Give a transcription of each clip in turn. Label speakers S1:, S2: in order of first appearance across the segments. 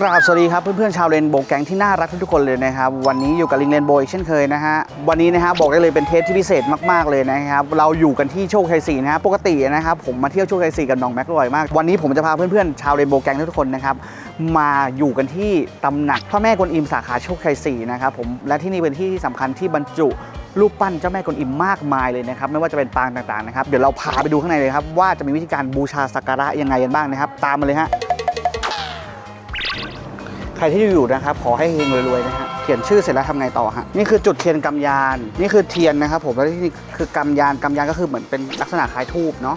S1: กราบสวัสดีครับเพื่อนๆชาวเรนโบแกงที่น่ารักทุกคนเลยนะครับวันนี้อยู่กับลิงเรนโบอีกเช่นเคยนะฮะวันนี้นะฮะบอกได้เลยเป็นเทปที่พิเศษมากๆเลยนะครับเราอยู่กันที่โชคชัยศรีนะฮะปกตินะครับผมมาเที่ยวโชคชัยศรีกับน้องแม็กบ่อยมาก วันนี้ผมจะพาเพื่อนๆชาวเรนโบแกงทุกคนนะครับมาอยู่กันที่ตำหนักพระแม่กวนอิมสาขาโชคชัยศรีนะครับผมและที่นี่เป็นที่ที่สำคัญที่บรรจุรูปปั้นเจ้าแม่กวนอิมมากมายเลยนะครับไม่ว่าจะเป็นปางต่างๆนะครับเดี๋ยวเราพาไปดูข้างในเลยครับว่าจะมีวิธีการบูชาสักการะยังไงกันบ้างนะครับ ตามมาเลยฮะ ใครที่อยู่นะครับขอให้เฮงรวยๆนะฮะเขียนชื่อเสร็จแล้วทำไงต่อฮะนี่คือจุดเทียนกำยานนี่คือเทียนนะครับผมแล้วที่นี่คือกำยานกำยานก็คือเหมือนเป็นลักษณะคล้ายทูบเนาะ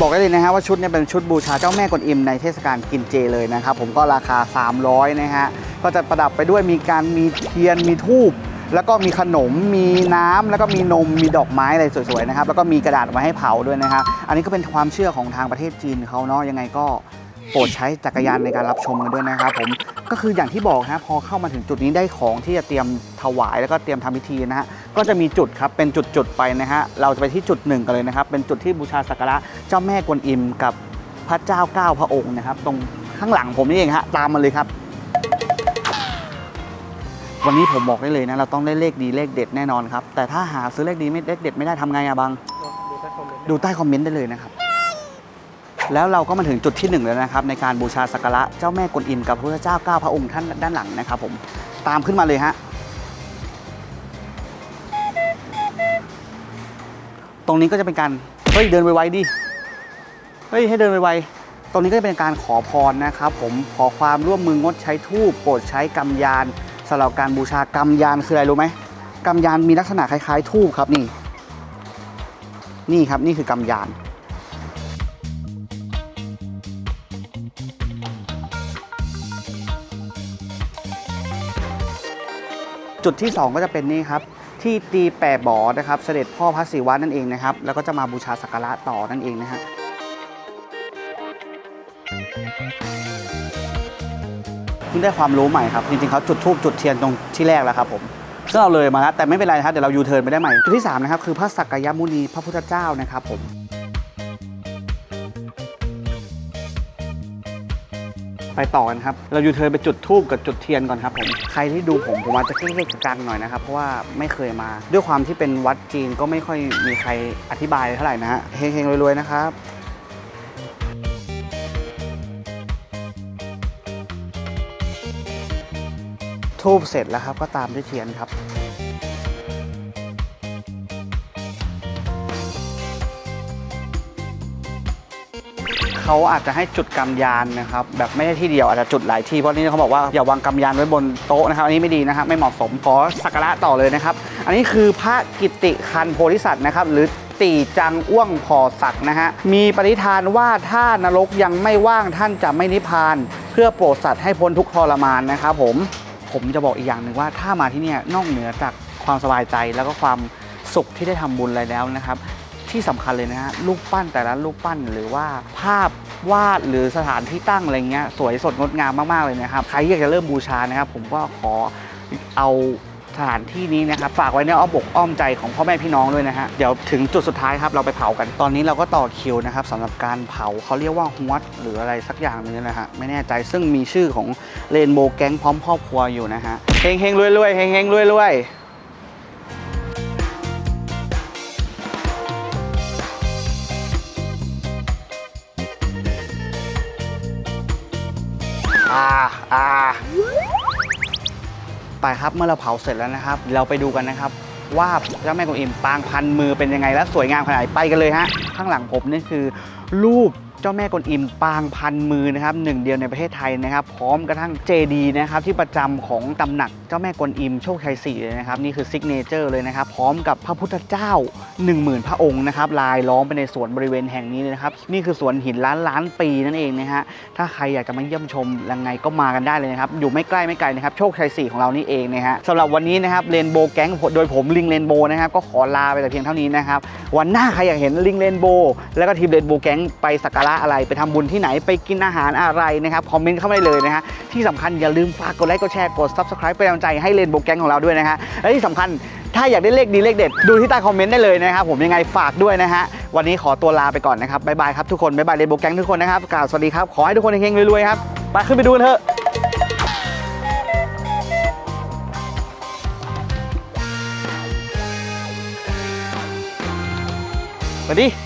S1: บอกได้เลยนะฮะว่าชุดนี้เป็นชุดบูชาเจ้าแม่กวนอิมในเทศกาลกินเจเลยนะครับผมก็ราคา 300นะฮะก็จะประดับไปด้วยมีการมีเทียนมีทูบ แล้วก็มีขนมมีน้ำแล้วก็มีนมมีดอกไม้อะไรสวยๆนะครับแล้วก็มีกระดาษไว้ให้เผาด้วยนะฮะอันนี้ก็เป็นความเชื่อของทางประเทศจีนเขาเนาะยังไงก็โปรดใช้จักรยานในการรับชมกันด้วยนะครับผมก็คืออย่างที่บอกฮะพอเข้ามาถึงจุดนี้ได้ของที่จะเตรียมถวายแล้วก็เตรียมทำพิธีนะฮะก็จะมีจุดครับเป็นจุดๆไปนะฮะเราจะไปที่จุดหนึ่งกันเลยนะครับ เป็นจุดที่บูชาสักการะเจ้าแม่กวนอิมกับพระเจ้าเก้าพระองค์นะครับ ตรงข้างหลังผมนี่เองฮะตามมาเลยครับ วันนี้ผมบอกได้เลยนะ เราต้องได้เลขดีเลขเด็ดแน่นอนครับ แต่ถ้าหาซื้อเลขดีไม่เลขเด็ดไม่ได้ทำไงอะบัง ดูใต้คอมเมนต์ได้เลยนะครับ แล้วเราก็มาถึงจุดที่หนึ่งแล้วนะครับ ในการบูชาสักการะเจ้าแม่กวนอิมกับพระเจ้าเก้าพระองค์ท่านด้านหลังนะครับผมตามขึ้นมาเลยฮะตรงนี้ก็จะเป็นการเฮ้ยเดินไวๆดิเฮ้ยให้เดินไวๆตรงนี้ก็จะเป็นการขอพรนะครับผมขอความร่วมมืองดใช้ทูบโปรดใช้กำยาน สำหรับการบูชากำยานคืออะไรรู้ไหมกำยานมีลักษณะคล้ายๆทูบครับนี่ นี่ครับนี่คือกำยานจุดที่ 2 ก็จะเป็นนี่ครับ ที่ตีแปะบอนะครับ เสด็จพ่อพระศิวะนั่นเองนะครับ แล้วก็จะมาบูชาสักการะต่อนั่นเองนะฮะ พิ่งได้ความรู้ใหม่ครับจริงๆเขาจุดทูบจุดเทียนตรงที่แรกแล้วครับผมซึ่งเราเลยมาแล้วแต่ไม่เป็นไรนะครับเดี๋ยวเรายูเทิร์นไปได้ใหม่จุดที่3นะครับคือพระสักกายมุนีพระพุทธเจ้านะครับผมไปต่อกันครับ เรายูเทิร์นไปจุดทูบกับจุดเทียนก่อนครับผม ใครที่ดูผมผมอาจจะเก๊กๆกังหน่อยนะครับ เพราะว่าไม่เคยมา ด้วยความที่เป็นวัดจีนก็ไม่ค่อยมีใครอธิบายเท่าไหร่นะฮะ เฮงๆรวยๆนะครับ ทูบเสร็จแล้วครับก็ตามด้วยเทียนครับ เขาอาจจะให้จุดกำยานนะครับ แบบไม่ใช่ที่เดียวอาจจะจุดหลายที่เพราะนี่เขาบอกว่าอย่าวางกำยานไว้บนโต๊ะนะครับอันนี้ไม่ดีนะครับไม่เหมาะสมขอสักการะต่อเลยนะครับ อันนี้คือพระกิติคันโพธิสัตว์นะครับหรือตีจังอ้วงพอศักดิ์นะฮะ มีปณิธานว่าถ้านรกยังไม่ว่างท่านจะไม่นิพพาน เพื่อโปรดสัตว์ให้พ้นทุกทรมานนะครับผม ผมจะบอกอีกอย่างหนึ่งว่าถ้ามาที่นี่นอกเหนือจากความสบายใจแล้วก็ความสุขที่ได้ทำบุญอะไรแล้วนะครับ ที่สำคัญเลยนะฮะรูปปั้นแต่ละรูปปั้นหรือว่าภาพวาดหรือสถานที่ตั้งอะไรเงี้ยสวยสดงดงามมากๆเลยนะครับใครอยากจะเริ่มบูชานะครับ ผมก็ขอเอา สถานที่นี้นะครับฝากไว้ในอ้อมอกอ้อมใจของพ่อแม่พี่น้องด้วยนะฮะเดี๋ยวถึงจุดสุดท้ายครับเราไปเผากันตอนนี้เราก็ต่อคิวนะครับสำหรับการเผาเขาเรียกว่าฮวดหรืออะไรสักอย่างนึงนะฮะไม่แน่ใจซึ่งมีชื่อของเรนโบว์แก๊งพร้อมครอบครัวอยู่นะฮะเฮงเฮงรวยรวยเฮงเฮงรวยรวยอ่าอ่า ไปครับเมื่อเราเผาเสร็จแล้วนะครับ เราไปดูกันนะครับ ว่าเจ้าแม่กวนอิมปางพันมือเป็นยังไงและสวยงามขนาดไหนไปกันเลยฮะข้างหลังผมนี่คือรูป เจ้าแม่กวนอิมปางพันมือนะครับหนึ่งเดียวในประเทศไทยนะครับพร้อมกระทั่งเจดีนะครับที่ประจำของตำหนักเจ้าแม่กวนอิมโชคชัย4เลยนะครับนี่คือซิกเนเจอร์เลยนะครับพร้อมกับพระพุทธเจ้า 1 0,000 พระองค์นะครับลายล้อมไปในสวนบริเวณแห่งนี้เลยนะครับนี่คือสวนหินล้านล้านปีนั่นเองนะฮะถ้าใครอยากจะมาเยี่ยมชมยังไงก็มากันได้เลยนะครับอยู่ไม่ใกล้ไม่ไกลนะครับโชคชัย4ของเรานี่เองนะฮะสำหรับวันนี้นะครับเรนโบว์แก๊งโดยผมลิงเรนโบว์นะครับก็ขอลาไปแต่เพียงเท่านี้นะครับวันหน้าใครอยากเห็นลิงเรนโบว์แล้วก็ทีมเรนโบว์แก๊งไปสักการะอะไรไปทำบุญที่ไหนไปกินอาหารอะไรนะครับคอมเมนต์เข้ามาได้เลยนะฮะที่สำคัญอย่าลืมฝากกดไลค์กดแชร์กด subscribe เป็นกำลังใจให้เลนโบแกงของเราด้วยนะฮะและที่สำคัญถ้าอยากได้เลขดีเลขเด็ดดูที่ใต้คอมเมนต์ได้เลยนะครับผมยังไงฝากด้วยนะฮะวันนี้ขอตัวลาไปก่อนนะครับบ๊ายบายครับทุกคนบ๊ายบายเลนโบแกงทุกคนนะครับกล่าวสวัสดีครับขอให้ทุกคนเฮงๆรวยๆครับไปขึ้นไปดูกันเถอะสวัสดี